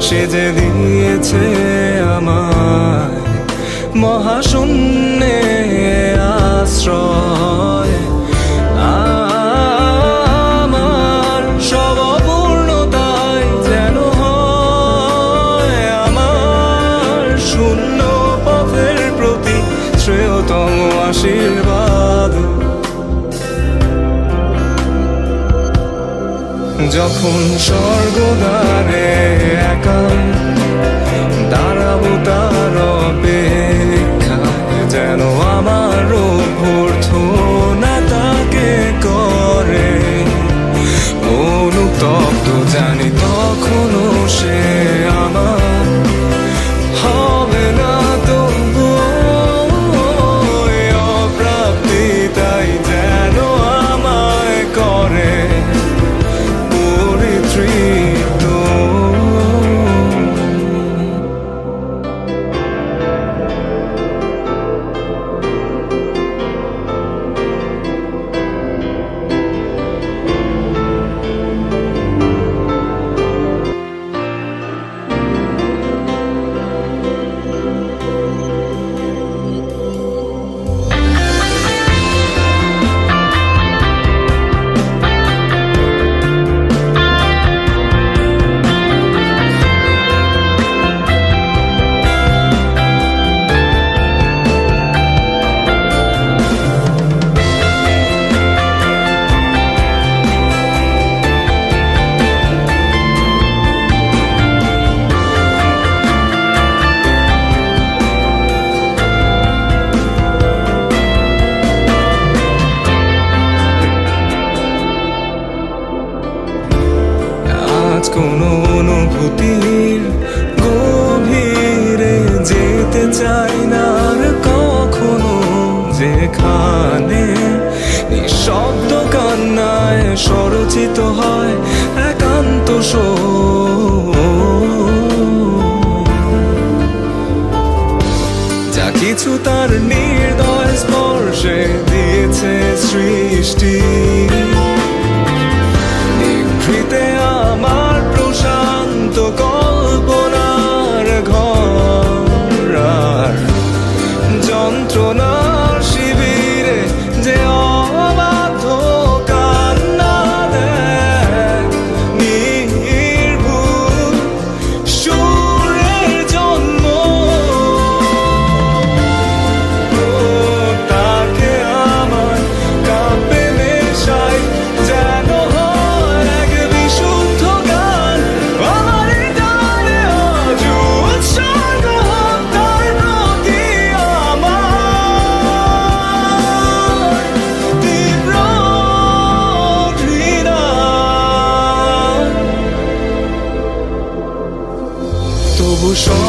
সে যে দিয়েছে আমায় মহাশূন্যে আশ্রয়। আমার যেন হয় আমার শূন্য পথের প্রতি আশীর্বাদ। যখন স্বর্গদ্বারে একা কোনো অনুভূতির গভীরে যেতে চাই না আর কখনো যেখানে নিঃশব্দ কান্নায় স্বরচিত হয় একান্ত। যা কিছু তার নির্দয় স্পর্শে দিয়েছে সৃষ্টি 若能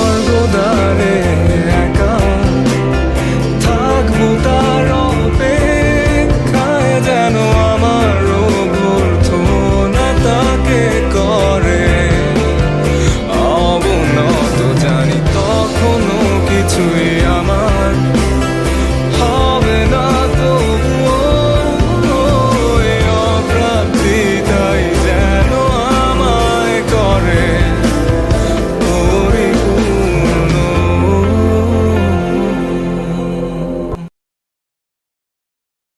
স্বর্গদ্বারে